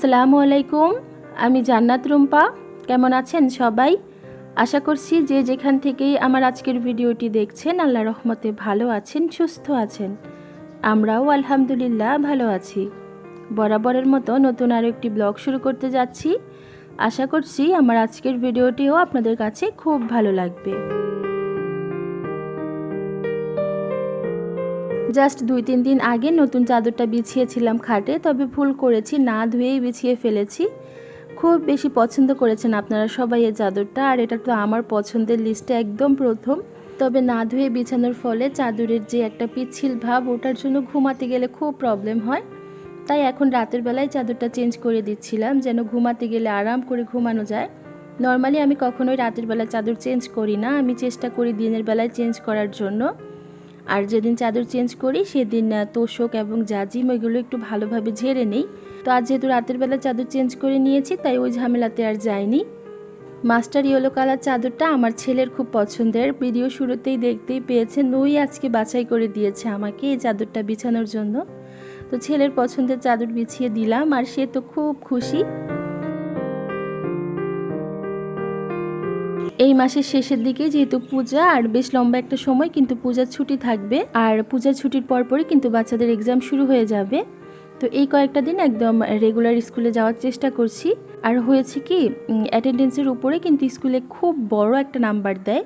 আসসালামু আলাইকুম। আমি জান্নাত রুম্পা। কেমন আছেন সবাই? আশা করছি যে যেখান থেকেই আমার আজকের ভিডিওটি দেখছেন, আল্লাহ রহমতে ভালো আছেন, সুস্থ আছেন। আমরাও আলহামদুলিল্লাহ ভালো আছি। বরাবরের মতো নতুন আরও একটি ব্লগ শুরু করতে যাচ্ছি। আশা করছি আমার আজকের ভিডিওটিও আপনাদের কাছে খুব ভালো লাগবে। জাস্ট দুই তিন দিন আগে নতুন চাদরটা বিছিয়েছিলাম খাটে, তবে ভুল করেছি, না ধুয়েই বিছিয়ে ফেলেছি। খুব বেশি পছন্দ করেছেন আপনারা সবাই এই চাদরটা, আর এটা তো আমার পছন্দের লিস্টে একদম প্রথম। তবে না ধুয়ে বিছানোর ফলে চাদরের যে একটা পিচ্ছিল ভাব, ওটার জন্য ঘুমাতে গেলে খুব প্রবলেম হয়। তাই এখন রাতের বেলায় চাদরটা চেঞ্জ করে দিচ্ছিলাম, যেন ঘুমাতে গেলে আরাম করে ঘুমানো যায়। নর্মালি আমি কখনোই রাতের বেলায় চাদর চেঞ্জ করি না, আমি চেষ্টা করি দিনের বেলায় চেঞ্জ করার জন্য। আর যেদিন চাদর চেঞ্জ করি, সেদিন তোষক এবং জাজিম ওইগুলো একটু ভালোভাবে ঝেড়ে নেই। তো আজ যেহেতু রাতের বেলা চাদর চেঞ্জ করে নিয়েছি, তাই ওই ঝামেলাতে আর যাইনি। মাস্টার ইয়েলো কালার চাদরটা আমার ছেলের খুব পছন্দের। ভিডিও শুরুতেই দেখতেই পেয়েছেন, ওই আজকে বাছাই করে দিয়েছে আমাকে এই চাদরটা বিছানোর জন্য। তো ছেলের পছন্দের চাদর বিছিয়ে দিলাম, আর সে তো খুব খুশি। এই মাসের শেষের দিকে যেহেতু পূজা, আর বেশ লম্বা একটা সময় কিন্তু পূজার ছুটি থাকবে। আর পূজার ছুটির পরপরই কিন্তু বাচ্চাদের এক্সাম শুরু হয়ে যাবে। তো এই কয়েকটা দিন একদম রেগুলার স্কুলে যাওয়ার চেষ্টা করছি। আর হয়েছে কি অ্যাটেন্ডেন্সের উপরে কিন্তু স্কুলে খুব বড় একটা নাম্বার দেয়।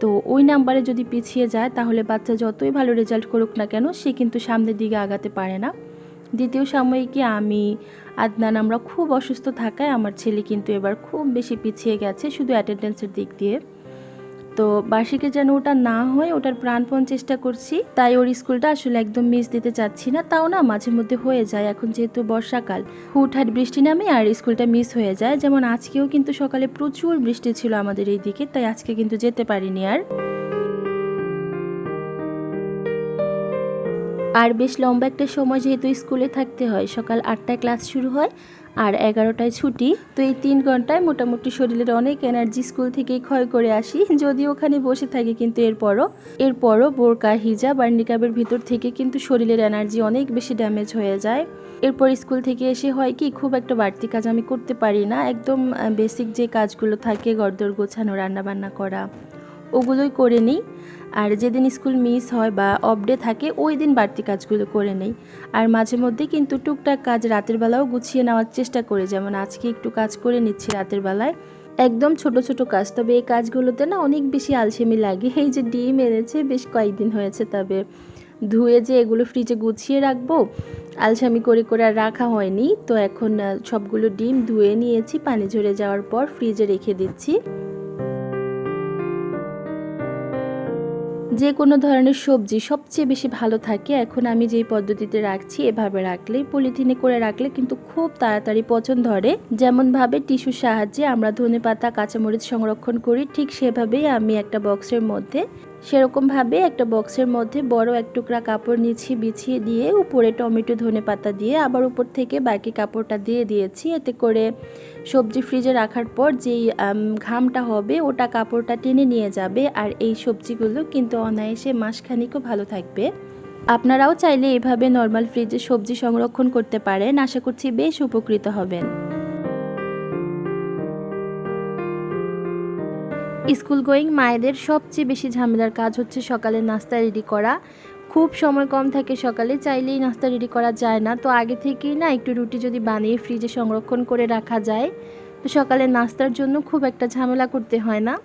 তো ওই নাম্বারে যদি পিছিয়ে যায়, তাহলে বাচ্চা যতই ভালো রেজাল্ট করুক না কেন, সে কিন্তু সামনের দিকে আগাতে পারে না। দ্বিতীয় সাময়িকী আমি, আদনান আমরা খুব অসুস্থ থাকায় আমার ছেলে কিন্তু এবার খুব বেশি পিছিয়ে গেছে শুধু অ্যাটেন্ডেন্সের দিক দিয়ে। তো বার্ষিকে যেন ওটা না হয়, ওটার প্রাণপণ চেষ্টা করছি। তাই ওর স্কুলটা আসলে একদম মিস দিতে চাচ্ছি না, তাও না মাঝে মধ্যে হয়ে যায়। এখন যেহেতু বর্ষাকাল, হুটহাট বৃষ্টি নামে আর স্কুলটা মিস হয়ে যায়। যেমন আজকেও কিন্তু সকালে প্রচুর বৃষ্টি ছিল আমাদের এই দিকে তাই আজকে কিন্তু যেতে পারিনি আর। আর বেশ লম্বা একটা সময় যেহেতু স্কুলে থাকতে হয়, সকাল আটটায় ক্লাস শুরু হয় আর এগারোটায় ছুটি। তো এই তিন ঘন্টায় মোটামুটি শরীরের অনেক এনার্জি স্কুল থেকেই ক্ষয় করে আসি যদি ওখানে বসে থাকি কিন্তু এরপরও। এরপরও বোরকা, হিজাব আর নিকাবের ভিতর থেকে কিন্তু শরীরের এনার্জি অনেক বেশি ড্যামেজ হয়ে যায়। এরপর স্কুল থেকে এসে হয় কি, খুব একটা বাড়তি কাজ আমি করতে পারি না। একদম বেসিক যে কাজগুলো থাকে গরদর গোছানো, রান্নাবান্না করা। ওগুলোই করে নিই। আর যেদিন স্কুল মিস হয় বা অফ ডে থাকে, ওই দিন বাড়তি কাজগুলো করে নেই। আর মাঝে মধ্যে কিন্তু টুকটাক কাজ রাতের বেলাও গুছিয়ে নেওয়ার চেষ্টা করি। যেমন আজকে একটু কাজ করে নিচ্ছি রাতের বেলায়। একদম ছোট ছোট কাজ। তবে এই কাজগুলোতে না অনেক বেশি আলসেমি লাগে। এই যে ডিম এনেছে, বেশ কয়েকদিন হয়েছে। তবে ধুয়ে যে এগুলো ফ্রিজে গুছিয়ে রাখব, আলসামি করে করে আর রাখা হয়নি। তো এখন সবগুলো ডিম ধুয়ে নিয়েছি। পানি ঝরে যাওয়ার পর ফ্রিজে রেখে দিচ্ছি। যে কোনো ধরনের সবজি সবচেয়ে বেশি ভালো থাকে, এখন আমি যেই পদ্ধতিতে রাখছি এভাবে রাখলে পলিথিনে করে রাখলে কিন্তু খুব তাড়াতাড়ি পচন ধরে। যেমনভাবে টিস্যুর সাহায্যে আমরা ধনে পাতা কাঁচামরিচ সংরক্ষণ করি, ঠিক সেভাবেই আমি একটা বক্সের মধ্যে সেরকমভাবে একটা বক্সের মধ্যে বড় এক টুকরা কাপড় নিচ্ছি বিছিয়ে দিয়ে উপরে টমেটো ধনে পাতা দিয়ে আবার উপর থেকে বাকি কাপড়টা দিয়ে দিয়েছি। এতে করে সবজি ফ্রিজে রাখার পর যেই ঘামটা হবে ওটা কাপড়টা টেনে নিয়ে যাবে আর এই সবজিগুলো কিন্তু অনায়াসে মাসখানিকও ভালো থাকবে। আপনারাও চাইলে এভাবে নর্মাল ফ্রিজে সবজি সংরক্ষণ করতে পারেন। আশা করছি বেশ উপকৃত হবেন। স্কুল গোয়িং মায়েদের সবচেয়ে বেশি ঝামেলার কাজ হচ্ছে সকালে নাস্তা রেডি করা। খুব সময় কম থাকে সকালে, চাইলেই নাস্তা রেডি করা যায় না। তো আগে থেকেই না একটু রুটি যদি বানিয়ে ফ্রিজে সংরক্ষণ করে রাখা যায়, তো সকালে নাস্তার জন্য খুব একটা ঝামেলা করতে হয় না।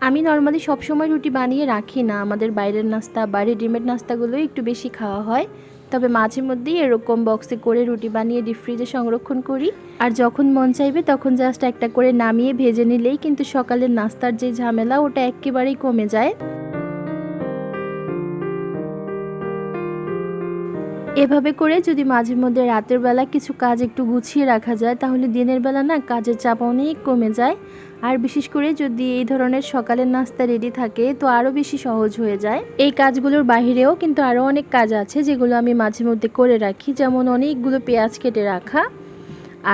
আমি নর্মালি সবসময় রুটি বানিয়ে রাখি না। আমাদের বাইরের নাস্তা বা রেডিমেড নাস্তাগুলোই একটু বেশি খাওয়া হয়। তবে মাঝে মধ্যেই এরকম বক্সে করে রুটি বানিয়ে ডিপ ফ্রিজে সংরক্ষণ করি। আর যখন মন চাইবে তখন জাস্ট একটা করে নামিয়ে ভেজে নিলেই কিন্তু সকালের নাস্তার যে ঝামেলা, ওটা একেবারেই কমে যায়। এভাবে করে যদি মাঝে মধ্যে রাতের বেলা কিছু কাজ একটু গুছিয়ে রাখা যায়, তাহলে দিনের বেলা না কাজের চাপ অনেক কমে যায়। আর বিশেষ করে যদি এই ধরনের সকালের নাস্তা রেডি থাকে, তো আরও বেশি সহজ হয়ে যায়। এই কাজগুলোর বাহিরেও কিন্তু আরও অনেক কাজ আছে যেগুলো আমি মাঝে মধ্যে করে রাখি। যেমন অনেকগুলো পেঁয়াজ কেটে রাখা।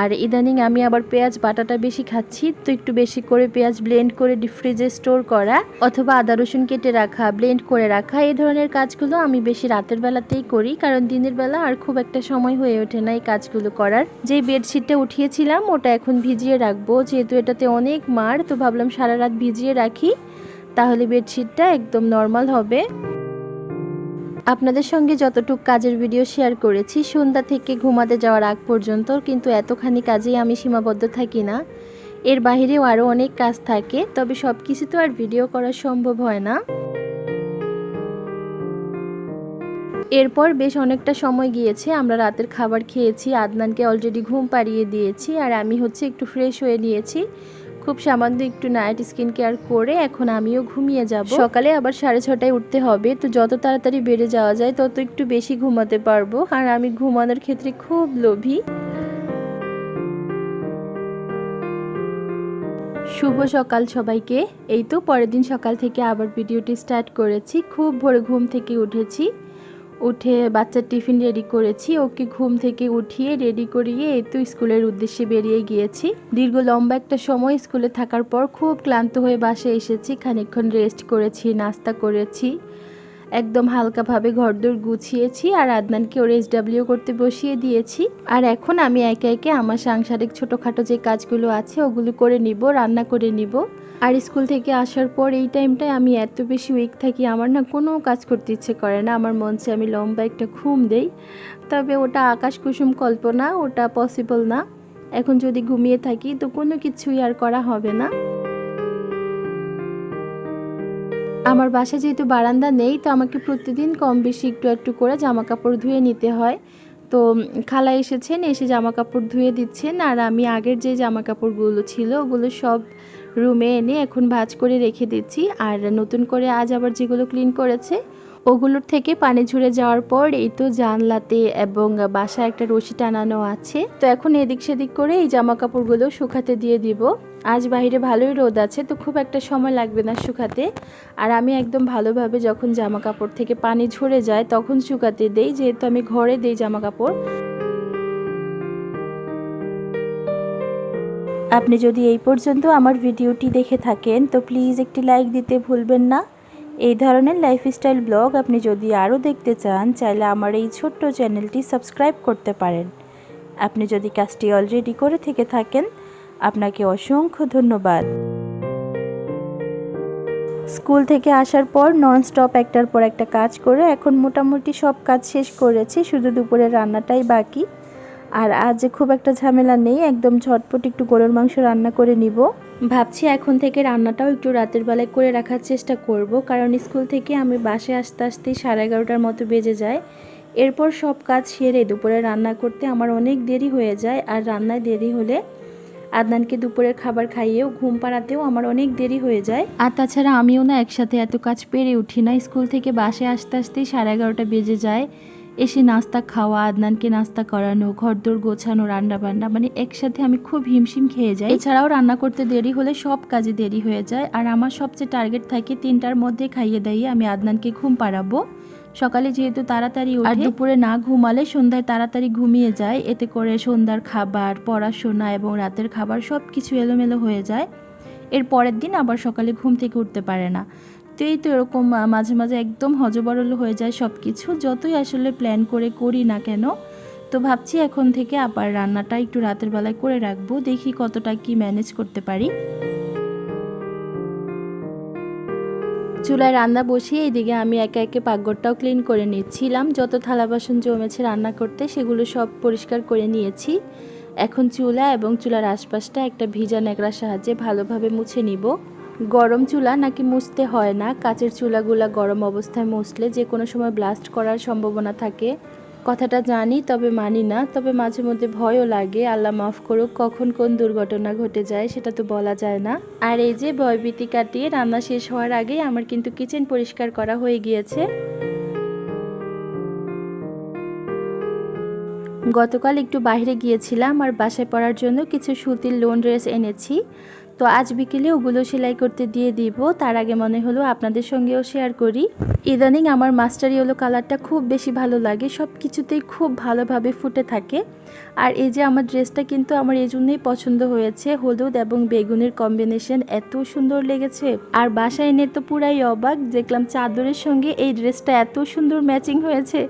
আর ইদানিং আমি আবার পেঁয়াজ বাটাটা বেশি খাচ্ছি, তো একটু বেশি করে পেঁয়াজ ব্লেন্ড করে ডিপ ফ্রিজে স্টোর করা অথবা আদা রসুন কেটে রাখা ব্লেন্ড করে রাখা, এই ধরনের কাজগুলো আমি বেশি রাতের বেলাতেই করি, কারণ দিনের বেলা আর খুব একটা সময় হয়ে ওঠে না এই কাজগুলো করার। যে বেডশিটটা উঠিয়েছিলাম, ওটা এখন ভিজিয়ে রাখব, যেহেতু এটাতে অনেক মার, তো ভাবলাম সারা রাত ভিজিয়ে রাখি, তাহলে বেডশিটটা একদম নর্মাল হবে। আপনাদের সঙ্গে যতটুকু কাজের ভিডিও শেয়ার করেছি, সন্ধ্যা থেকে ঘুমাতে যাওয়ার আগ পর্যন্ত কিন্তু এতখানি কাজেই আমি সীমাবদ্ধ থাকি না। এর বাহিরেও আরও অনেক কাজ থাকে, তবে সব কিছু তো আর ভিডিও করা সম্ভব হয় না। এরপর বেশ অনেকটা সময় গিয়েছে, আমরা রাতের খাবার খেয়েছি, আদনানকে অলরেডি ঘুম পাড়িয়ে দিয়েছি, আর আমি হচ্ছে একটু ফ্রেশ হয়ে নিয়েছি। খুব সামান্য একটু নাইট স্কিন কেয়ার করে এখন আমিও ঘুমিয়ে যাব। সকালে আবার সাড়ে ছটায় উঠতে হবে, তো যত তাড়াতাড়ি বেড়ে যাওয়া যায় তত একটু বেশি ঘুমাতে পারব। আর আমি ঘুমানোর ক্ষেত্রে খুব লোভী। শুভ সকাল সবাইকে। এই তো পরের দিন সকাল থেকে আবার ভিডিওটি স্টার্ট করেছি। খুব ভোরে ঘুম থেকে উঠেছি। উঠে বাচ্চার টিফিন রেডি করেছি। ওকে ঘুম থেকে উঠিয়ে রেডি করিয়ে তো স্কুলের উদ্দেশ্যে বেরিয়ে গিয়েছি। দীর্ঘ লম্বা একটা সময় স্কুলে থাকার পর খুব ক্লান্ত হয়ে বাসে এসেছি। খানিকক্ষণ রেস্ট করেছি, নাস্তা করেছি। একদম হালকাভাবে ঘরদোর গুছিয়েছি আর আদনানকে ওর ডাব্লিউ করতে বসিয়ে দিয়েছি। আর এখন আমি একে একে আমার সাংসারিক ছোটোখাটো যে কাজগুলো আছে ওগুলো করে নিব, রান্না করে নিব। আর স্কুল থেকে আসার পর এই টাইমটায় আমি এত বেশি উইক থাকি, আমার না কোনো কাজ করতে ইচ্ছে করে না। আমার মন আমি লম্বা একটা ঘুম দেই। তবে ওটা আকাশ কুসুম কল্পনা, ওটা পসিবল না। এখন যদি ঘুমিয়ে থাকি তো কোনো কিছুই আর করা হবে না। আমার বাসা যেহেতু বারান্দা নেই, তো আমাকে প্রতিদিন কম বেশি একটু একটু করে জামা কাপড় ধুয়ে নিতে হয়। তো খালা এসেছেন, এসে জামা কাপড় ধুয়ে দিচ্ছেন আর আমি আগের যে জামা কাপড়গুলো ছিল ওগুলো সব রুমে এনে এখন ভাজ করে রেখে দিচ্ছি আর নতুন করে আজ আবার যেগুলো ক্লিন করেছে ওগুলোর থেকে পানি ঝরে যাওয়ার পর এই তো জানলাতে এবং বাসায় একটা রশি টানানো আছে। তো এখন এদিক সেদিক করে এই জামা কাপড়গুলো শুকাতে দিয়ে দিব। আজ বাইরে ভালোই রোদ আছে, তো খুব একটা সময় লাগবে না শুকাতে। আর আমি একদম ভালোভাবে যখন জামা কাপড় থেকে পানি ঝরে যায়, তখন শুকাতে দেই, যেহেতু আমি ঘরে দেই জামা কাপড় আপনি যদি এই পর্যন্ত আমার ভিডিওটি দেখে থাকেন, তো প্লিজ একটি লাইক দিতে ভুলবেন না। এই ধরনের লাইফস্টাইল ব্লগ আপনি যদি আরও দেখতে চান, চাইলে আমার এই ছোট্ট চ্যানেলটি সাবস্ক্রাইব করতে পারেন। আপনি যদি কাজটি অলরেডি করে থেকে থাকেন আপনাকে অসংখ্য ধন্যবাদ। স্কুল থেকে আসার পর নন স্টপ একটার পর একটা কাজ করে এখন মোটামুটি সব কাজ শেষ করেছি, শুধু দুপুরের রান্নাটাই বাকি। আর আজ খুব একটা ঝামেলা নেই, একদম ঝটপট একটু গরুর মাংস রান্না করে নিব। ভাবছি এখন থেকে রান্নাটাও একটু রাতের বেলায় করে রাখার চেষ্টা করব, কারণ স্কুল থেকে আমি বাসে আসতে আসতেই সাড়ে এগারোটার মতো বেজে যায়। এরপর সব কাজ সেরে দুপুরে রান্না করতে আমার অনেক দেরি হয়ে যায়, আর রান্নায় দেরি হলে আদনানকে দুপুরের খাবার খাইয়েও ঘুম পাড়াতেও আমার অনেক দেরি হয়ে যায়। আর তাছাড়া আমিও না একসাথে এত কাজ পেরে উঠি না। স্কুল থেকে বাসে আসতে আসতেই সাড়ে এগারোটা বেজে যায়। এসে নাস্তা খাওয়া, আদনানকে নাস্তা করানো, ঘরদোর গোছানো, রান্না বান্না মানে একসাথে আমি খুব হিমশিম খেয়ে যাই। এছাড়াও রান্না করতে দেরি হলে সব কাজে দেরি হয়ে যায়। আর আমার সবচেয়ে টার্গেট থাকে তিনটার মধ্যে খাইয়ে দাইয়ে আমি আদনানকে ঘুম পাড়াবো। সকালে যেহেতু তাড়াতাড়ি আর দুপুরে না ঘুমালে সন্ধ্যায় তাড়াতাড়ি ঘুমিয়ে যায়। এতে করে সন্ধ্যার খাবার পড়াশোনা এবং রাতের খাবার সব কিছু এলোমেলো হয়ে যায়। এর পরের দিন আবার সকালে ঘুম থেকে উঠতে পারে না। তো এই তো এরকম মাঝে মাঝে একদম হজবরল হয়ে যায় সব কিছু যতই আসলে প্ল্যান করে করি না কেন তো ভাবছি এখন থেকে আবার রান্নাটা একটু রাতের বেলায় করে রাখব। দেখি কতটা কি ম্যানেজ করতে পারি। চুলায় রান্না বসিয়ে এইদিকে আমি একে একে পাকঘরটাও ক্লিন করে নিচ্ছিলাম। যত থালা বাসন জমেছে রান্না করতে, সেগুলো সব পরিষ্কার করে নিয়েছি। এখন চুলা এবং চুলার আশপাশটা একটা ভিজা ন্যাকড়ার সাহায্যে ভালোভাবে মুছে নিব। গরম চুলা নাকি মুছতে হয় না, কাচের চুলাগুলা গরম অবস্থায় মুছলে যে কোনো সময় ব্লাস্ট করার সম্ভাবনা থাকে। কথাটা জানি, তবে মানি না। তবে মাঝে মধ্যে ভয়ও লাগে। আল্লাহ মাফ করুক, কখন কোন দুর্ঘটনা ঘটে যায় সেটা তো বলা যায় না। আর এই যে ভয়ভীতি কাটিয়ে রান্না শেষ হওয়ার আগেই আমার কিন্তু কিচেন পরিষ্কার করা হয়ে গিয়েছে। গতকাল একটু বাইরে গিয়েছিলাম আর বাসায় পড়ার জন্য কিছু সুতির লোন ড্রেস এনেছি। তো আজ বিকেলে ওগুলো সেলাই করতে দিয়ে দিব। তার আগে মনে হলো আপনাদের সঙ্গেও শেয়ার করি। ইদানিং আমার মাস্টার ইয়েলো কালারটা খুব বেশি ভালো লাগে সব কিছুতেই খুব ভালোভাবে ফুটে থাকে। আর এই যে আমার ড্রেসটা কিন্তু আমার এই জন্যই পছন্দ হয়েছে, হলুদ এবং বেগুনের কম্বিনেশন এত সুন্দর লেগেছে। আর বাসায় এনে তো পুরাই অবাক, দেখলাম চাদরের সঙ্গে এই ড্রেসটা এত সুন্দর ম্যাচিং হয়েছে।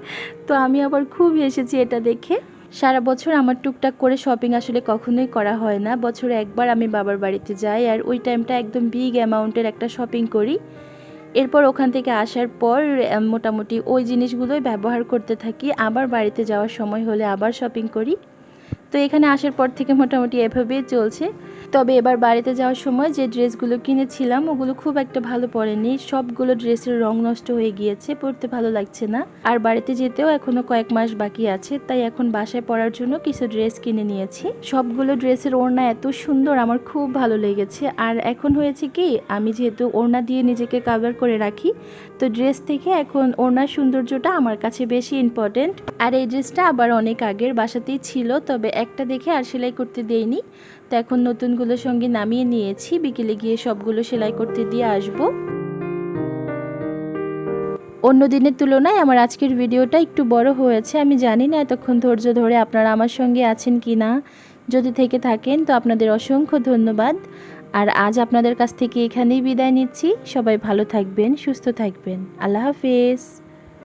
তো আমি আবার খুব এসেছি এটা দেখে। সারা বছর আমার টুকটাক করে শপিং আসলে কখনোই করা হয় না। বছরে একবার আমি বাবার বাড়িতে যাই আর ওই টাইমটা একদম বিগ অ্যামাউন্টের একটা শপিং করি। এরপর ওখান থেকে আসার পর মোটামুটি ওই জিনিসগুলোই ব্যবহার করতে থাকি। আবার বাড়িতে যাওয়ার সময় হলে আবার শপিং করি। তো এখানে আসার পর থেকে মোটামুটি এভাবেই চলছে। তবে এবার বাড়িতে যাওয়ার সময় যে ড্রেসগুলো কিনেছিলাম, ওগুলো খুব একটা ভালো পড়েনি সবগুলো ড্রেসের রং নষ্ট হয়ে গিয়েছে, পরতে ভালো লাগছে না। আর বাড়িতে যেতেও এখনও কয়েক মাস বাকি আছে, তাই এখন বাসায় পরার জন্য কিছু ড্রেস কিনে নিয়েছি। সবগুলো ড্রেসের ওড়না এত সুন্দর, আমার খুব ভালো লেগেছে। আর এখন হয়েছে কি, আমি যেহেতু ওড়না দিয়ে নিজেকে কাভার করে রাখি, তো ড্রেস থেকে এখন ওড়নার সৌন্দর্যটা আমার কাছে বেশি ইম্পর্টেন্ট আর এই ড্রেসটা আবার অনেক আগের বাসাতেই ছিল, তবে একটা দেখে আর সেলাই করতে দেইনি। তো এখন নতুনগুলোর সঙ্গে নামিয়ে নিয়েছি। বিকেলে গিয়ে সবগুলো সেলাই করতে দিয়ে আসব। অন্য দিনের তুলনায় আমার আজকের ভিডিওটা একটু বড় হয়েছে। আমি জানি না এতক্ষণ ধৈর্য ধরে আপনারা আমার সঙ্গে আছেন কি না যদি থেকে থাকেন, তো আপনাদের অসংখ্য ধন্যবাদ। আর আজ আপনাদের কাছ থেকে এখানেই বিদায় নিচ্ছি। সবাই ভালো থাকবেন, সুস্থ থাকবেন। আল্লাহ হাফেজ।